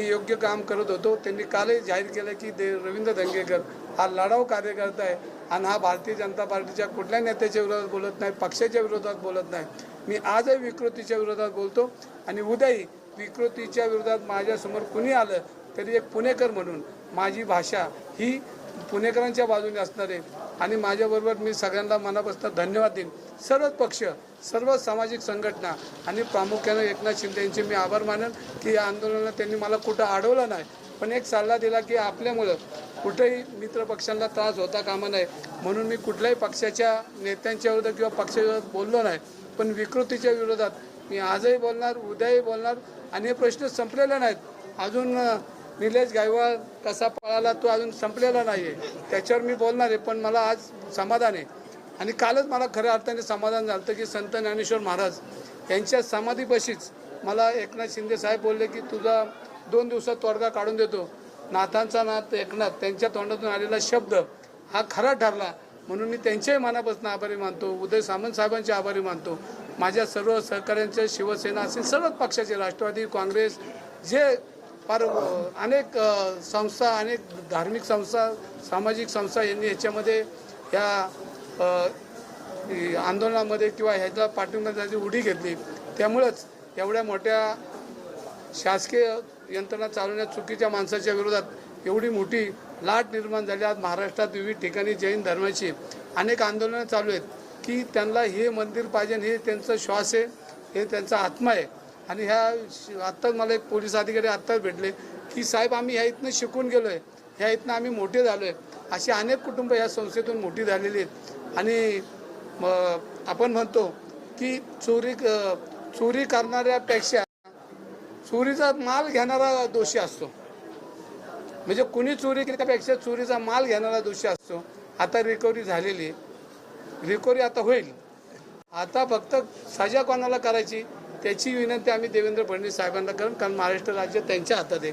मी योग्य काम करत होतो. त्यांनी कालही जाहीर केलं की दे रवींद्र दंगेकर हा लढाऊ कार्यकर्ता आहे आणि हा भारतीय जनता पार्टीच्या कुठल्या नेत्याच्या विरोधात बोलत नाही पक्षाच्या विरोधात बोलत नाही. मी आजही विकृतीच्या विरोधात बोलतो आणि उद्याही विकृतीच्या विरोधात माझ्यासमोर कुणी आलं तरी एक पुणेकर म्हणून माझी भाषा ही पुणेकरांच्या बाजूने असणार आहे. आणि माझ्याबरोबर मी सगळ्यांना मनापासून धन्यवाद देईन. सर्वच पक्ष सर्व सामाजिक संघटना आणि प्रामुख्यानं एकनाथ शिंदे यांचे मी आभार मानेन की या आंदोलनात त्यांनी मला कुठं अडवलं नाही. पण एक सल्ला दिला की आपल्यामुळं कुठेही मित्र पक्षांना त्रास होता कामा नये. म्हणून मी कुठल्याही पक्षाच्या नेत्यांच्या विरोधात किंवा पक्षाविरोधात बोललो नाही. पण विकृतीच्या विरोधात मी आजही बोलणार उद्याही बोलणार आणि हे प्रश्न संपलेले नाहीत. अजून निलेश गायवाळ कसा पळाला तो अजून संपलेला नाही आहे त्याच्यावर मी बोलणार आहे पण मला आज समाधान आहे. आणि कालच मला खऱ्या अर्थाने समाधान झालं होतं की संत ज्ञानेश्वर महाराज यांच्या समाधीपाशीच मला एकनाथ शिंदे साहेब बोलले की तुझा दोन दिवसात तोडगा काढून देतो. नाथांचा नाथ एकनाथ त्यांच्या तोंडातून आलेला शब्द हा खरा ठरला. म्हणून मी त्यांच्याही मनापासून आभारी मानतो उदय सामंत साहेबांचे आभारी मानतो. माझ्या सर्व सहकाऱ्यांचे शिवसेना असेल सर्वच पक्षाचे राष्ट्रवादी काँग्रेस जे फार अनेक संस्था अनेक धार्मिक संस्था सामाजिक संस्था यांनी ह्याच्यामध्ये ह्या आंदोलनामध्ये किंवा ह्याच्या पाठिंब्याची उडी घेतली. त्यामुळंच एवढ्या मोठ्या शासकीय यंत्रणा चालवण्यात चुकीच्या माणसाच्या विरोधात एवढी मोठी लाट निर्माण झाली. आज महाराष्ट्रात विविध ठिकाणी जैन धर्माची अनेक आंदोलनं चालू आहेत. की त्यांना हे मंदिर पाहिजे हे त्यांचा श्वास आहे हे त्यांचा आत्मा आहे. आणि ह्या आत्ताच मला एक पोलीस अधिकारी आत्ताच भेटले की साहेब आम्ही ह्या इथनं शिकून गेलो आहे ह्या इथनं आम्ही मोठे झालो आहे अशी अनेक कुटुंब या संस्थेतून मोठी झालेली आहेत. आणि आपण म्हणतो की चोरी चोरी करणाऱ्यापेक्षा चोरीचा माल घेणारा दोषी असतो. म्हणजे कुणी चोरी केल्यापेक्षा चोरीचा माल घेणारा दोषी असतो. आता रिकव्हरी झालेली आहे. रिकव्हरी आता होईल. आता फक्त सजा कोणाला करायची? त्याची विनंती आम्ही देवेंद्र फडणवीस साहेबांना करून कारण महाराष्ट्र राज्य त्यांच्या हातात आहे.